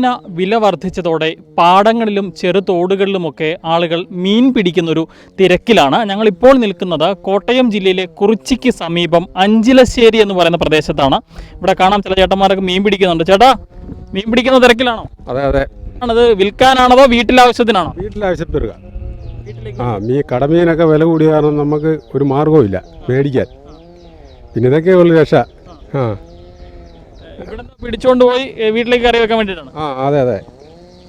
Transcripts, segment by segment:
കടൽമീന വില വർദ്ധിച്ചതോടെ പാടങ്ങളിലും ചെറുതോടുകളിലുമൊക്കെ ആളുകൾ മീൻ പിടിക്കുന്നൊരു തിരക്കിലാണ്. ഞങ്ങളിപ്പോൾ നിൽക്കുന്നത് കോട്ടയം ജില്ലയിലെ കുറിച്ചിക്ക് സമീപം അഞ്ചിലശ്ശേരി എന്ന് പറയുന്ന പ്രദേശത്താണ്. ഇവിടെ കാണാം ചില ചേട്ടന്മാരൊക്കെ മീൻ പിടിക്കുന്നുണ്ട്. ചേട്ടാ മീൻ പിടിക്കുന്ന തിരക്കിലാണോ? അതെ അതെ. ആണത് വിൽക്കാനാണോ വീട്ടിലാവശ്യത്തിനാണോ? വീട്ടിലാവശ്യപ്പെടുക ആ മീ കടമീനൊക്കെ വില കൂടിയ കാരണം നമുക്ക് ഒരു മാർഗവും ഇല്ല മേടിക്കാൻ. പിന്നെ ഇതൊക്കെ ഉള്ളു രക്ഷ. ആ. ഇവിടെ പിടിച്ചുകൊണ്ട് പോയി വീട്ടിലേക്ക് കറി വെക്കാൻ വേണ്ടിയിട്ടാണ്. ആ അതെ അതെ.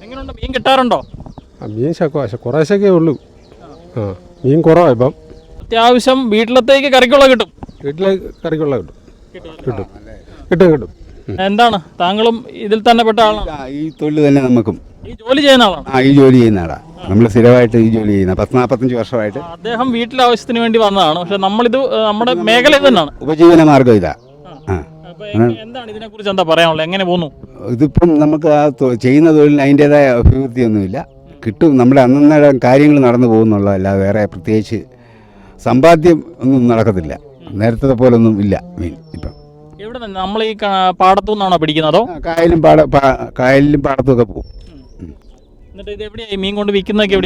എങ്ങനെയുണ്ട് മീൻ കിട്ടാറുണ്ടോ? ആ മീൻ ശക്കോ കുറേശ്ശൊക്കെ ഉള്ളൂ. ആ മീൻ കുറവാണ് ഇപ്പം. അത്യാവശ്യം വീട്ടിലത്തേക്ക് കറിക്കുള്ള കിട്ടും. വീട്ടിൽ കറിക്കുള്ള കിട്ടും. കിട്ടും. കിട്ടും. കിട്ടും എന്താണ്? താങ്കളും ഇതിൽ തന്നെ പെട്ട ആളാണ്? ആ, ഈ തൊഴിൽ തന്നെ നമുക്കും. ഈ ജോലി ചെയ്യുന്ന ആളാണ്? ആ ഈ ജോലി ചെയ്യുന്ന ആളാ. നമ്മൾ സ്ഥിരമായിട്ട് ഈ ജോലി ചെയ്യുന്ന പത്ത് നാൽപ്പത്തഞ്ച് വർഷമായിട്ട്. അദ്ദേഹം വീട്ടിലെ ആവശ്യത്തിന് വേണ്ടി വന്നതാണ്. പക്ഷെ നമ്മളിത് നമ്മുടെ മേഖല ഇത് തന്നെയാണ്. ഉപജീവന മാർഗം ഇതാ. ആ. എന്താണ് ഇതിനെ കുറിച്ച് എന്താ പറയാനുള്ളത്? എങ്ങനെ പോന്നു? ഇതിപ്പം നമുക്ക് ആ തൊ- ചെയ്യുന്ന തൊഴിലിന് അതിന്റെതായ അഭിവൃദ്ധിയൊന്നുമില്ല. കിട്ടും. നമ്മുടെ അന്നേരം കാര്യങ്ങൾ നടന്നു പോകുന്നുള്ളതല്ല വേറെ പ്രത്യേകിച്ച് സമ്പാദ്യം ഒന്നും നടക്കത്തില്ല. നേരത്തെ പോലൊന്നും ഇല്ല മീൻ ഇപ്പം. എവിടെ നമ്മൾ ഈ പാടത്തു നിന്നാണോ പിടിക്കുന്നതോ ആ, കായലും പാട പാ- കായലിലും പാടത്തും ഒക്കെ പോകും. എന്നിട്ട് ഇത് എവിടെയായി? മീൻ കൊണ്ട് വിൽക്കുന്നതൊക്കെ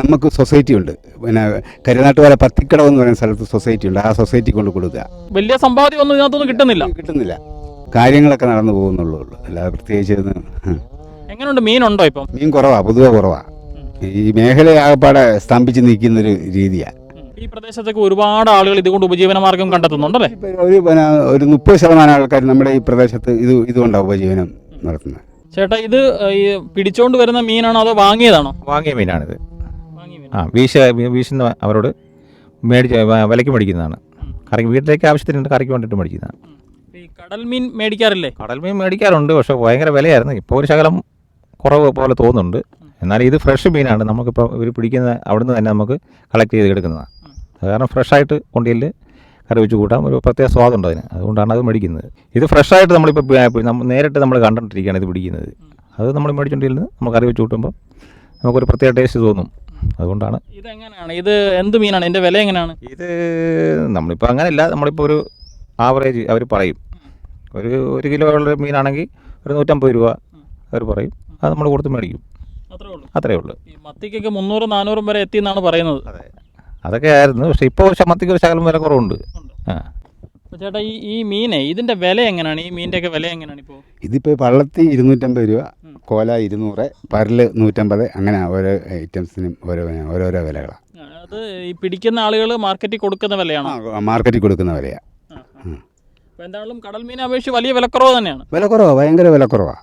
നമുക്ക് സൊസൈറ്റി ഉണ്ട്. പിന്നെ കരുനാട്ടുകാരെ പത്തിക്കടവ് എന്ന് പറയുന്ന സ്ഥലത്ത് സൊസൈറ്റി ഉണ്ട്. ആ സൊസൈറ്റി കൊണ്ട് കൊടുക്കുക. വലിയ സമ്പാദ്യം ഒന്നും ഇതിനകത്തൊന്നും കിട്ടുന്നില്ല. കിട്ടുന്നില്ല. കാര്യങ്ങളൊക്കെ നടന്നു പോകുന്നുള്ളൂ. അല്ലാതെ പ്രത്യേകിച്ച്. എങ്ങനെയുണ്ട് മീനുണ്ടോ ഇപ്പം? മീൻ കുറവാ പൊതുവെ കുറവാ. ഈ മേഖലയാകപ്പാടെ സ്തംഭിച്ച് നിൽക്കുന്നൊരു രീതിയാണ് ഈ പ്രദേശത്തൊക്കെ ഒരുപാട് ആളുകൾ ഇതുകൊണ്ട് ഉപജീവന മാർഗം കണ്ടെത്തുന്നുണ്ടല്ലേ? ഒരു പിന്നെ ഒരു മുപ്പത് ശതമാനം ആൾക്കാർ നമ്മുടെ ഈ പ്രദേശത്ത് ഇത് ഇതുകൊണ്ടാണ് ഉപജീവനം നടത്തുന്നത്. ചേട്ടാ ഇത് ഈ പിടിച്ചോണ്ട് വരുന്ന മീനാണോ അതോ വാങ്ങിയതാണോ? വാങ്ങിയ മീനാണിത്. ആ വീശ വീശുന്ന അവരോട് മേടിച്ച് വിലക്ക് വിലയ്ക്ക് മേടിക്കുന്നതാണ്. കറി വീട്ടിലേക്ക് ആവശ്യത്തിനുണ്ട് കറിക്ക് വേണ്ടിയിട്ട് മേടിക്കുന്നതാണ്. ഈ കടൽ മീൻ മേടിക്കാറില്ലേ? കടൽ മീൻ മേടിക്കാറുണ്ട് പക്ഷേ ഭയങ്കര വിലയായിരുന്നു. ഇപ്പോൾ ഒരു ശകലം കുറവ് പോലെ തോന്നുന്നുണ്ട്. എന്നാൽ ഇത് ഫ്രഷ് മീനാണ്. നമുക്കിപ്പോൾ ഇവർ പിടിക്കുന്ന അവിടുന്ന് തന്നെ നമുക്ക് കളക്ട് ചെയ്ത് എടുക്കുന്നതാണ്. അത് കാരണം ഫ്രഷായിട്ട് കൊണ്ടിയിൽ കറി വെച്ച് കൂട്ടാം ഒരു പ്രത്യേക സ്വാദുണ്ട് അതിന്. അതുകൊണ്ടാണ് അത് മേടിക്കുന്നത്. ഇത് ഫ്രഷായിട്ട് നമ്മളിപ്പോൾ നേരിട്ട് നമ്മൾ കണ്ടിട്ടിരിക്കുകയാണ് ഇത് പിടിക്കുന്നത്. അത് നമ്മൾ മേടിച്ചുകൊണ്ടിരുന്ന് നമ്മൾ കറി വെച്ച് കൂട്ടുമ്പോൾ നമുക്കൊരു പ്രത്യേക ടേസ്റ്റ് തോന്നും. അതുകൊണ്ടാണ്. ഇത് എങ്ങനെയാണ് ഇത് എന്ത് മീനാണ്? ഇതിന്റെ വില എങ്ങനെയാണ്? ഇത് നമ്മളിപ്പോൾ അങ്ങനെയല്ല. നമ്മളിപ്പോൾ ഒരു ആവറേജ് അവർ പറയും. ഒരു ഒരു കിലോ ഉള്ള മീനാണെങ്കിൽ ഒരു നൂറ്റമ്പത് രൂപ അവർ പറയും. അത് നമ്മൾ കൊടുത്ത് മേടിക്കും. അത്രേ ഉള്ളൂ. മത്തിക്കൊക്കെ മുന്നൂറും നാനൂറും വരെ എത്തി എന്നാണ് പറയുന്നത്. അതെ. അതൊക്കെ ആയിരുന്നു. പക്ഷേ ഇപ്പോൾ മത്തിക്ക് ഒരു ശകലം വില കുറവുണ്ട്. ചേട്ടാ ഈ ഈ മീനെ ഇതിന്റെ വില എങ്ങനെയാണ് ഈ മീന്റെ ഒക്കെ വില എങ്ങനെയാണ് ഇപ്പോൾ ഇതിപ്പോൾ പള്ളത്തി ഇരുന്നൂറ്റമ്പത് രൂപ കോല ഇരുന്നൂറ് പരൽ നൂറ്റമ്പത് അങ്ങനെ ഓരോ ഐറ്റംസിനും ഓരോ ഓരോരോ വിലകളാണ് അത് ഈ പിടിക്കുന്ന ആളുകൾ മാർക്കറ്റിൽ കൊടുക്കുന്ന വിലയാണോ? മാർക്കറ്റിൽ കൊടുക്കുന്ന വിലയാണ് അപ്പോൾ എന്തായാലും കടൽ മീനെ അപേക്ഷിച്ച് വലിയ വിലക്കുറവ് തന്നെയാണ്. വില കുറവാണ് ഭയങ്കര വില കുറവാണ്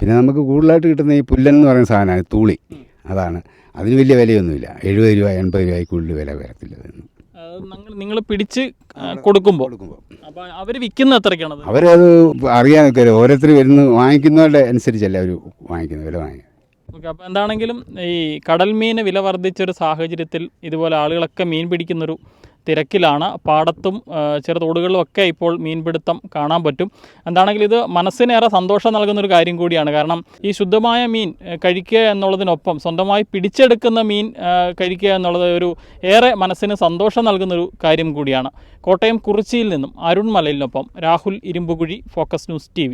പിന്നെ നമുക്ക് കൂടുതലായിട്ട് കിട്ടുന്ന ഈ പുല്ലൻ എന്ന് പറയുന്ന സാധനമാണ് തൂളി. അതാണ്. അതിന് വലിയ വിലയൊന്നുമില്ല. എഴുപത് രൂപ എൺപത് രൂപ കൂടുതൽ വില വരത്തില്ല നിങ്ങൾ പിടിച്ച് കൊടുക്കുമ്പോൾ കൊടുക്കുമ്പോൾ അപ്പോൾ അവർ വിൽക്കുന്ന എത്രയ്ക്കാണത് അവരത് അറിയാനൊക്കെ ഓരോരുത്തർ വരുന്നു വാങ്ങിക്കുന്നവരുടെ അനുസരിച്ചല്ല അവർ വാങ്ങിക്കുന്നത് വില വാങ്ങി. ഓക്കെ അപ്പോൾ എന്താണെങ്കിലും ഈ കടൽ മീന് വില വർദ്ധിച്ചൊരു സാഹചര്യത്തിൽ ഇതുപോലെ ആളുകളൊക്കെ മീൻ പിടിക്കുന്നൊരു തിരക്കിലാണ്. പാടത്തും ചെറു ചെറുതോടുകളിലും ഒക്കെ ഇപ്പോൾ മീൻപിടുത്തം കാണാൻ പറ്റും. എന്താണെങ്കിലും ഇത് മനസ്സിനേറെ സന്തോഷം നൽകുന്നൊരു കാര്യം കൂടിയാണ്. കാരണം ഈ ശുദ്ധമായ മീൻ കഴിക്കുക എന്നുള്ളതിനൊപ്പം സ്വന്തമായി പിടിച്ചെടുക്കുന്ന മീൻ കഴിക്കുക എന്നുള്ളത് ഒരു ഏറെ മനസ്സിന് സന്തോഷം നൽകുന്നൊരു കാര്യം കൂടിയാണ്. കോട്ടയം കുറിച്ചിയിൽ നിന്നും Arun മലയിലിനൊപ്പം Rahul Irumbukuzhi focus news T